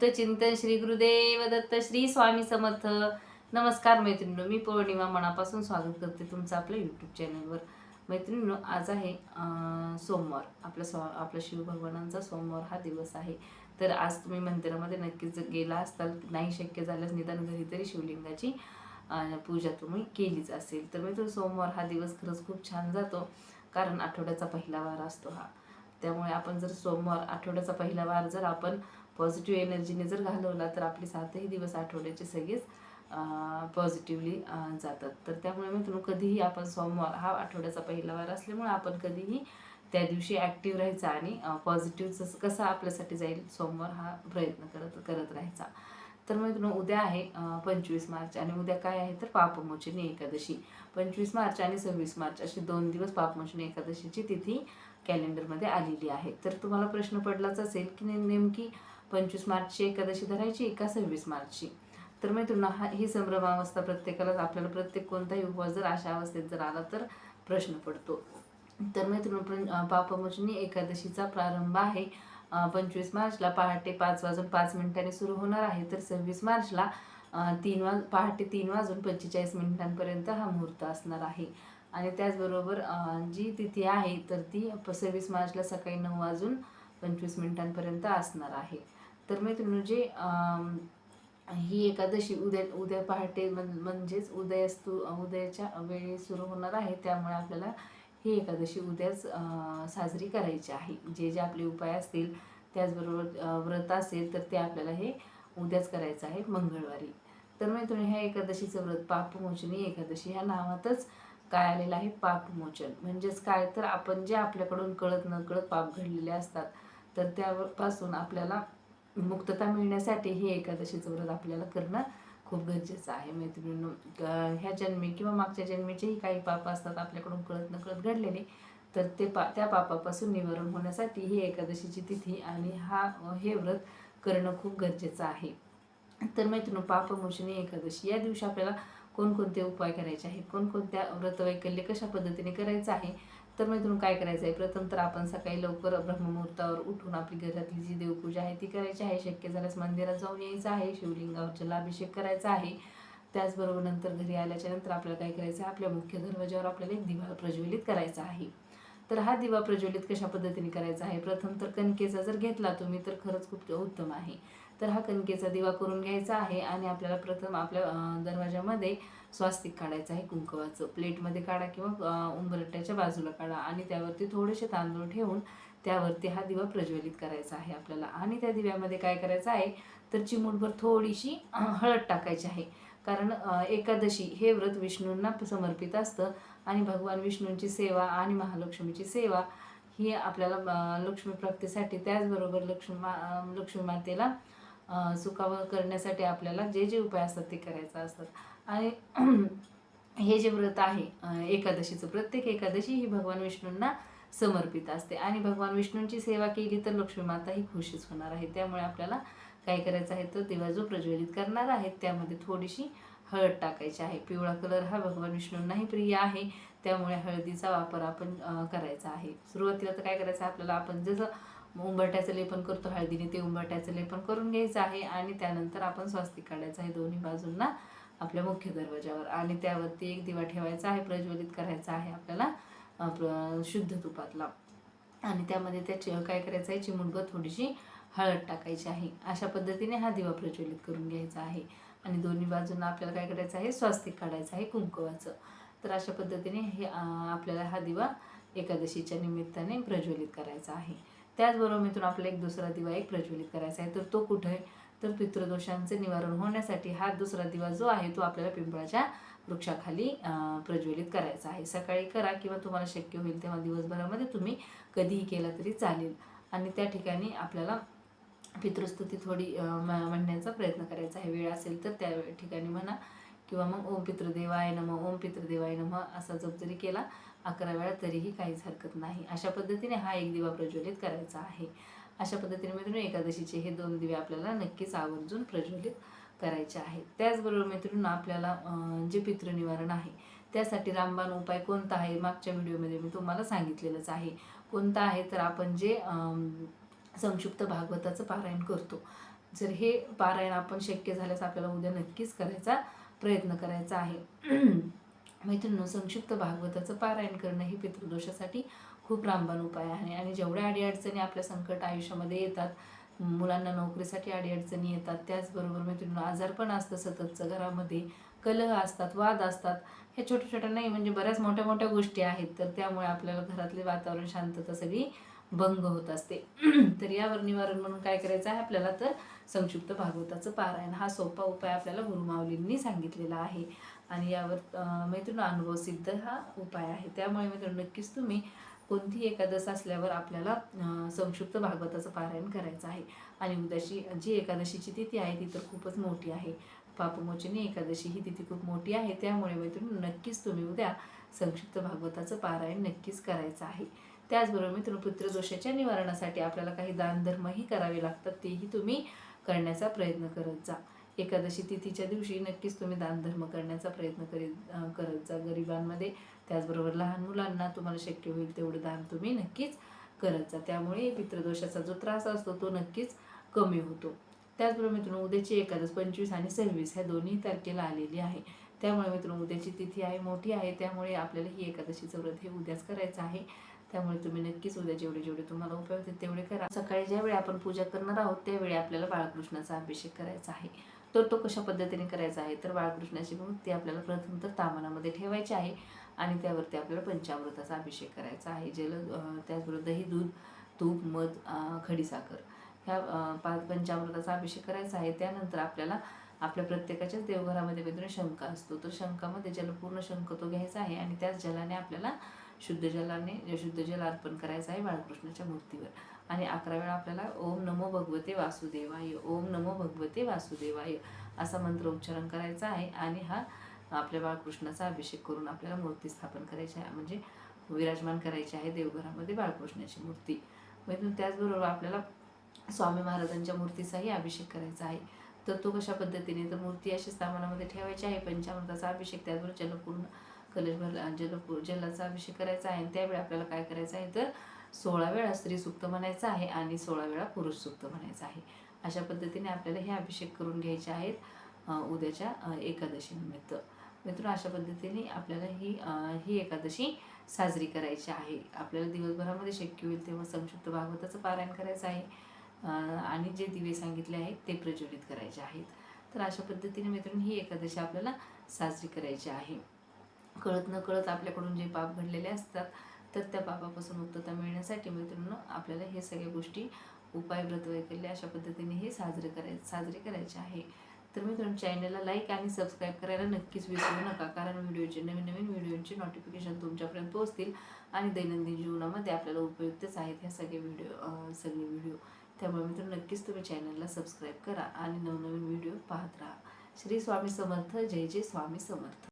चिंतन श्री गुरुदेव दत्त श्री स्वामी समर्थ. नमस्कार मैत्रिणींनो मी पौर्णिमा मनापासून स्वागत करते तुमचं आपल्या यूट्यूब चॅनलवर मैत्रिणींनो आज आहे सोमवार. आपल्या स्वा आपल्या शिवभगवानांचा सोमवार हा दिवस आहे. तर आज तुम्ही मंदिरामध्ये नक्कीच गेला असताल नाही शक्य झाल्यास निदान घरी तरी शिवलिंगाची पूजा तुम्ही केलीच असेल. तर मित्र सोमवार हा दिवस खरंच खूप छान जातो कारण आठवड्याचा पहिला वार असतो हा. त्यामुळे आपण जर सोमवार आठवड्याचा पहिला वार जर आपण पॉझिटिव्ह एनर्जीने जर घालवला तर आपले सातही दिवस आठवड्याचे सगळेच पॉझिटिव्हली जातात. तर त्यामुळे मित्रांनो कधीही आपण सोमवार हा आठवड्याचा पहिला वार असल्यामुळे आपण कधीही त्या दिवशी ॲक्टिव्ह राहायचा आणि पॉझिटिव्हचं कसा आपल्यासाठी जाईल सोमवार हा प्रयत्न करत करत राहायचा. तर मित्रांनो उद्या आहे पंचवीस मार्च आणि उद्या काय आहे तर पापमोचनी एकादशी. पंचवीस मार्च आणि सव्वीस मार्च अशी दोन दिवस पापमोचनी एकादशीची तिथी कॅलेंडरमध्ये आलेली आहे. तर तुम्हाला प्रश्न पडलाच असेल की ने- नेमकी पंचवीस मार्चची एकादशी धरायची का सव्वीस मार्चची. तर मैत्रिणी हा ही संभ्रमावस्था प्रत्येकालाच आपल्याला प्रत्येक कोणताही उपवास जर अशा अवस्थेत जर आला तर प्रश्न पडतो. तर मित्रांनो पापमोचनी एकादशीचा प्रारंभ आहे. पंचवीस मार्चला पहाटे पाच वाजून पाच मिनिटांनी सुरू होणार आहे. तर सव्वीस मार्चला तीन वाज पहाटे तीन वाजून पंचेचाळीस मिनिटांपर्यंत हा मुहूर्त असणार आहे. आणि त्याचबरोबर जी तिथी आहे तर ती सव्वीस मार्चला सकाळी नऊ वाजून पंचवीस मिनिटांपर्यंत असणार आहे. तर मैत्रिणी जे ही एकादशी उद्या उद्या पहाटे म्हणजेच उदयास्तू उदयाच्या वेळी सुरू होणार आहे त्यामुळे आपल्याला ही एकादशी उद्याच साजरी करायची आहे. जे जे आपले उपाय असतील त्याचबरोबर व्रत असेल तर ते आपल्याला हे उद्याच करायचं आहे मंगळवारी. तर मैत्रिणी ह्या एकादशीचं व्रत पापमोचनी एकादशी ह्या नावातच काय आलेलं आहे पापमोचन. म्हणजेच काय तर आपण जे आपल्याकडून कळत न कळत पाप घडलेले असतात तर त्यापासून आपल्याला मुक्तता मिळण्यासाठी हे एकादशीचं व्रत आपल्याला करणं खूप गरजेचं आहे. मैत्रिणींनो ह्या जन्मी किंवा मागच्या जन्मीचेही काही पाप असतात आपल्याकडून कळत नकळत घडलेले तर ते पा त्या पापापासून निवारण होण्यासाठी ही एकादशीची तिथी आणि हा हे व्रत करणं खूप गरजेचं आहे. तर मैत्रिणी पापमोचनी एकादशी. या दिवशी आपल्याला कोणकोणते उपाय करायचे आहेत कोणकोणत्या व्रतवैकल्य कशा पद्धतीने करायचं आहे तर मैत्रिणी काय करायचं आहे? प्रथम तर आपण सकाळी लवकर ब्रह्ममुहूर्तावर उठून आपली घरातली जी देवपूजा आहे ती करायची आहे. शक्य झाल्यास मंदिरात जाऊन यायचं आहे. शिवलिंगावर जलाभिषेक करायचा आहे. त्याचबरोबर नंतर घरी आल्याच्यानंतर आपल्याला काय करायचं आहे? आपल्या मुख्य दरवाजावर आपल्याला एक दिवा प्रज्वलित करायचा आहे. तर हा दिवा प्रज्वलित कशा पद्धतीने करायचा आहे? प्रथम तर कणकेचा जर घेतला तुम्ही तर खरंच खूप उत्तम आहे. तर हा कणकेचा दिवा करून घ्यायचा आहे आणि आपल्याला प्रथम आपल्या दरवाजामध्ये स्वास्तिक काढायचं आहे कुंकवाचं. प्लेटमध्ये काढा किंवा उंबरट्याच्या बाजूला काढा आणि त्यावरती थोडेसे तांदूळ ठेवून त्यावरती हा दिवा प्रज्वलित करायचा आहे आपल्याला. आणि त्या दिव्यामध्ये काय करायचं आहे तर चिमूटभर थोडीशी हळद टाकायची आहे. कारण एकादशी हे व्रत विष्णूंना समर्पित असतं आणि भगवान विष्णूंची सेवा आणि महालक्ष्मीची सेवा ही आपल्याला लक्ष्मी प्राप्तीसाठी त्याचबरोबर लक्ष्मी मा लक्ष्मी मातेला सुखावं करण्यासाठी आपल्याला जे जे उपाय असतात ते करायचं असतात आणि हे जे व्रत आहे एकादशीचं प्रत्येक एकादशी ही भगवान विष्णूंना समर्पित असते. आणि भगवान विष्णूंची सेवा केली तर लक्ष्मी माता ही खुशीच होणार आहे. त्यामुळे आपल्याला काय करायचं आहे तर दिवा जो प्रज्वलित करणार आहे त्यामध्ये थोडीशी हळद टाकायची आहे. पिवळा कलर हा भगवान विष्णूंनाही प्रिय आहे. त्यामुळे हळदीचा वापर आपण करायचा आहे. सुरुवातीला तर काय करायचं आहे आपल्याला आपण जसं उंबरट्याचं लेपन करतो हळदीने ते उंबरट्याचं लेपन करून घ्यायचं आहे आणि त्यानंतर आपण स्वास्तिक काढायचं आहे दोन्ही बाजूंना आपल्या मुख्य दरवाजावर आणि त्यावरती एक दिवा ठेवायचा आहे प्रज्वलित करायचा आहे आपल्याला प्र- शुद्ध तुपातला. आणि त्यामध्ये त्याची काय करायचं आहे चिमुडगं थोडीशी हळद टाकायची आहे. अशा पद्धतीने हा दिवा प्रज्वलित करून घ्यायचा आहे. आणि दोन्ही बाजूंना आपल्याला काय करायचं आहे स्वास्तिक काढायचं आहे कुंकवाचं. तर अशा पद्धतीने हे आपल्याला हा दिवा एकादशीच्या निमित्ताने प्रज्वलित करायचा आहे. त्याचबरोबर मिथून आपला एक दुसरा दिवा एक प्रज्वलित करायचा आहे. तर तो कुठे? आहे तर पितृदोषांचे निवारण होण्यासाठी हा दुसरा दिवा जो आहे तो आपल्याला पिंपळाच्या वृक्षाखाली प्रज्वलित करायचा आहे. सकाळी करा किंवा तुम्हाला शक्य होईल तेव्हा दिवसभरामध्ये तुम्ही कधीही केला तरी चालेल. आणि त्या ठिकाणी आपल्याला पितृस्तुती थोडी म- म्हणण्याचा प्रयत्न करायचा आहे. वेळ असेल तर त्या ठिकाणी म्हणा किंवा मग ओम पितृदेवाय नम ओम पितृदेवाय नम असा जप जरी केला अकरा वेळा तरीही काहीच हरकत नाही. अशा पद्धतीने हा एक दिवा प्रज्वलित करायचा आहे. अशा पद्धतीने मित्रांनो एकादशीचे हे दोन दिवे आपल्याला नक्कीच आवर्जून प्रज्वलित करायचे आहेत. त्याचबरोबर मित्रांनो आपल्याला जे पितृनिवारण आहे त्यासाठी रामबाण उपाय कोणता आहे? मागच्या व्हिडिओमध्ये मी तुम्हाला सांगितलेलंच आहे. कोणता आहे? तर आपण जे संक्षिप्त भागवताचं पारायण करतो. जर हे पारायण आपण शक्य झाल्यास आपल्याला उद्या नक्कीच करायचा प्रयत्न करायचा आहे. मैत्रिणींनो संक्षिप्त भागवताचं पारायण करणं हे पितृदोषासाठी खूप रामबाण उपाय आहे. आणि जेवढ्या अडीअडचणी आपल्या संकट आयुष्यामध्ये येतात मुलांना नोकरीसाठी अडीअडचणी येतात त्याचबरोबर मैत्रिणींनो आजारपण असतं सततचं. घरामध्ये कलह असतात वाद असतात. हे छोट्या छोट्या नाही म्हणजे बऱ्याच मोठ्या मोठ्या गोष्टी आहेत. तर त्यामुळे आपल्याला घरातले वातावरण शांतता सगळी भंग होत असते. तर यावर निवारण म्हणून काय करायचं आहे आपल्याला तर संक्षिप्त भागवताचं पारायण हा सोपा उपाय आपल्याला गुरुमाऊलींनी सांगितलेला आहे. आणि यावर मैत्रिणी अनुभव सिद्ध हा उपाय आहे. त्यामुळे मैत्रिणी नक्कीच तुम्ही कोणती एकादश असल्यावर आपल्याला संक्षिप्त भागवताचं पारायण करायचं आहे. आणि उद्याशी जी एकादशीची तिथी आहे ती तर खूपच मोठी आहे. पापमोचनी एकादशी ही तिथी खूप मोठी आहे. त्यामुळे मैत्रिणी नक्कीच तुम्ही उद्या संक्षिप्त भागवताचं पारायण नक्कीच करायचं आहे. त्याचबरोबर मित्रांनो पितृदोषाच्या निवारणासाठी आपल्याला काही दानधर्मही करावे लागतात तेही तुम्ही करण्याचा प्रयत्न करत जा. एकादशी तिथीच्या दिवशी नक्कीच तुम्ही दानधर्म करण्याचा प्रयत्न करीत करत जा गरिबांमध्ये. त्याचबरोबर लहान मुलांना तुम्हाला शक्य होईल तेवढं दान तुम्ही नक्कीच करत जा. त्यामुळे पितृदोषाचा जो त्रास असतो तो नक्कीच कमी होतो. त्याचबरोबर मित्रांनो उद्याची एकादश पंचवीस आणि सव्वीस ह्या दोन्ही तारखेला आलेली आहे. त्यामुळे मित्रांनो उद्याची तिथी आहे मोठी आहे. त्यामुळे आपल्याला ही एकादशीचं व्रत हे उद्याच करायचं आहे. त्यामुळे तुम्ही नक्कीच उद्या जेवढे जेवढे तुम्हाला उपयोग होते तेवढे करा. सकाळी ज्यावेळी आपण पूजा करणार आहोत त्यावेळी आपल्याला बाळकृष्णाचा अभिषेक करायचा आहे. तर तो कशा पद्धतीने करायचा आहे तर बाळकृष्णाची मूर्ती आपल्याला प्रथम तर तामणामध्ये ठेवायची आहे आणि त्यावरती आपल्याला पंचामृताचा अभिषेक करायचा आहे. जल त्याचबरोबर दही दूध तूप मध खडीसाखर ह्या पाच पंचामृताचा अभिषेक करायचा आहे. त्यानंतर आपल्याला आपल्या प्रत्येकाच्याच देवघरामध्ये वेगवेगळा शंका असतो. तर शंकामध्ये जल पूर्ण शंख तो घ्यायचा आहे आणि त्याच जलाने आपल्याला शुद्धजलाने शुद्धजल शुद्ध जल अर्पण करायचं आहे बाळकृष्णाच्या मूर्तीवर. आणि अकरा वेळा आपल्याला ओम नमो भगवते वासुदेवाय ओम नमो भगवते वासुदेवाय असा मंत्र उच्चारण करायचा आहे. आणि हा आपल्या बाळकृष्णाचा अभिषेक करून आपल्याला मूर्ती स्थापन करायची आहे. म्हणजे विराजमान करायची आहे देवघरामध्ये बाळकृष्णाची मूर्ती. म्हणजे त्याचबरोबर आपल्याला स्वामी महाराजांच्या मूर्तीचाही अभिषेक करायचा आहे. तर तो कशा पद्धतीने? तर मूर्ती अशी स्थापनामध्ये ठेवायची आहे. पंचामृताचा अभिषेक त्याचबरोबर जलपूर्ण कलशभर जल जलाचा अभिषेक करायचा आहे आणि त्यावेळी आपल्याला काय करायचं आहे तर सोळा वेळा स्त्री सुक्त म्हणायचं आहे आणि सोळा वेळा पुरुष सुक्त म्हणायचं आहे. अशा पद्धतीने आपल्याला हे अभिषेक करून घ्यायचे आहेत उद्याच्या एकादशीनिमित्त मित्र अशा पद्धतीने आपल्याला ही ही एकादशी साजरी करायची आहे. आपल्याला दिवसभरामध्ये शक्य होईल तेव्हा संक्षिप्त भागवताचं पारायण करायचं आहे आणि जे दिवे सांगितले आहेत ते प्रज्वलित करायचे आहेत. तर अशा पद्धतीने मित्रांनो ही एकादशी आपल्याला साजरी करायची आहे. कळत न कळत आपल्याकडून जे पाप घडलेले असतात तर त्या पापापासून मुक्तता मिळण्यासाठी मित्रांनो आपल्याला हे सगळ्या गोष्टी उपाय व्रत वैकल्य अशा पद्धतीने हे साजरे करायचे साजरे करायचे आहे. तर मित्रांनो चॅनलला लाईक आणि सबस्क्राईब करायला नक्कीच विसरू नका कारण व्हिडिओचे नवीन नवीन व्हिडिओचे नोटिफिकेशन तुमच्यापर्यंत पोहोचतील आणि दैनंदिन जीवनामध्ये आपल्याला उपयुक्तच आहेत ह्या सगळे व्हिडिओ सगळे व्हिडिओ त्यामुळे मित्रांनो नक्कीच तुम्ही चॅनलला सबस्क्राईब करा आणि नवनवीन व्हिडिओ पाहत राहा. श्री स्वामी समर्थ जय जय स्वामी समर्थ.